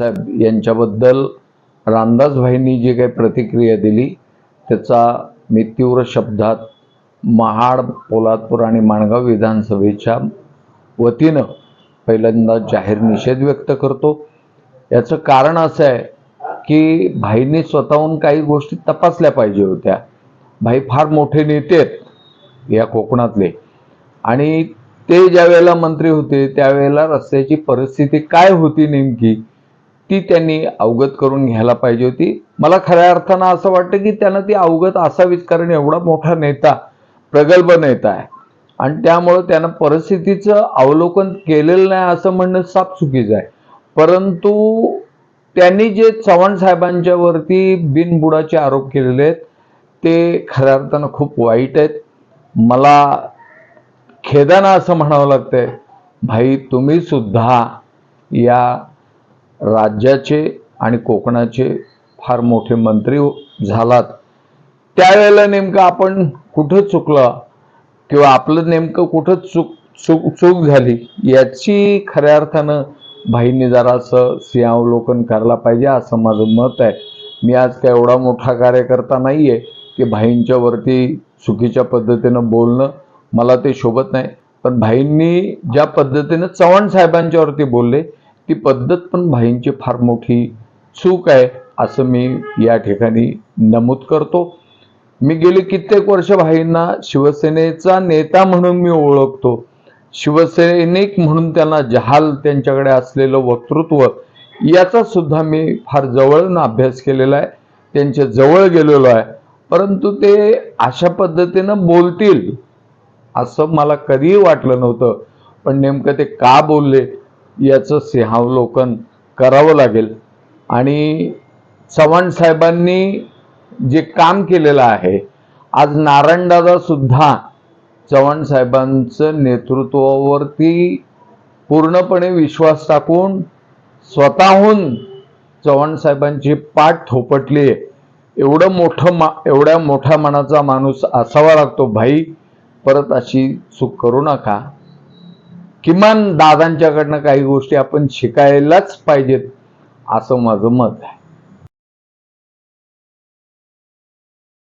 साहेब यांच्याबद्दल रामदासभाईंनी जी काही प्रतिक्रिया दिली त्याचा मी तीव्र शब्दात महाड पोलादपूर आणि माणगाव विधानसभेच्या वतीनं पहिल्यांदा जाहीर निषेध व्यक्त करतो. याचं कारण असं आहे की भाईंनी स्वतःहून काही गोष्टी तपासल्या पाहिजे होत्या. भाई फार मोठे नेते आहेत या कोकणातले. आणि ते ज्या वेळेला मंत्री होते त्यावेळेला रस्त्याची परिस्थिती काय होती नेमकी ती त्यांनी अवगत करून घ्यायला पाहिजे होती. मला खऱ्या अर्थानं असं वाटतं की त्यानं ती अवगत असावीच कारण एवढा मोठा नेता प्रगल्भ नेता आहे. आणि त्यामुळं त्यानं परिस्थितीचं अवलोकन केलेलं नाही असं म्हणणं साफ चुकीचं आहे. परंतु त्यांनी जे चव्हाण साहेबांच्या वरती बिनबुडाचे आरोप केलेले आहेत ते खऱ्या अर्थानं खूप वाईट आहेत. मला खेदानं असं म्हणावं लागतंय भाई तुम्ही सुद्धा या राज्याचे आणि कोकणाचे फार मोठे मंत्री झालात. त्यावेळेला नेमकं आपण कुठं चुकलं किंवा आपलं नेमकं कुठं चूक चूक चूक झाली याची खऱ्या अर्थानं भाईंनी जरासं सिंहावलोकन करायला पाहिजे असं माझं मत आहे. मी आज काय एवढा मोठा कार्यकर्ता नाही आहे की भाईंच्या वरती चुकीच्या पद्धतीनं बोलणं मला ते शोभत नाही. पण भाईंनी ज्या पद्धतीनं चव्हाण साहेबांच्यावरती बोलले ती पद्धत पण भाईंची फार मोठी चूक आहे असं मी या ठिकाणी नमूद करतो. मी गेली कित्येक वर्ष भाईंना शिवसेनेचा नेता म्हणून मी ओळखतो. शिवसैनिक म्हणून त्यांना जहाल त्यांच्याकडे असलेलं वक्तृत्व याचा सुद्धा मी फार जवळनं अभ्यास केलेला आहे. त्यांच्या जवळ गेलेलो आहे. परंतु ते अशा पद्धतीनं बोलतील असं मला कधीही वाटलं नव्हतं. पण नेमकं ते का बोलले याचं सिंहावलोकन करावं लागेल. आणि चव्हाण साहेबांनी जे काम केलेलं आहे आज नारायणदादा सुद्धा चव्हाण साहेबांचं नेतृत्वावरती पूर्णपणे विश्वास टाकून स्वतःहून चव्हाण साहेबांची पाठ थोपटली. आहे एवढं मोठं मा एवढ्या मोठ्या मनाचा माणूस असावा लागतो भाई. परत अशी चूक करू नका. किमान दादांच्याकडनं काही गोष्टी आपण शिकायलाच पाहिजेत असं माझं मत आहे.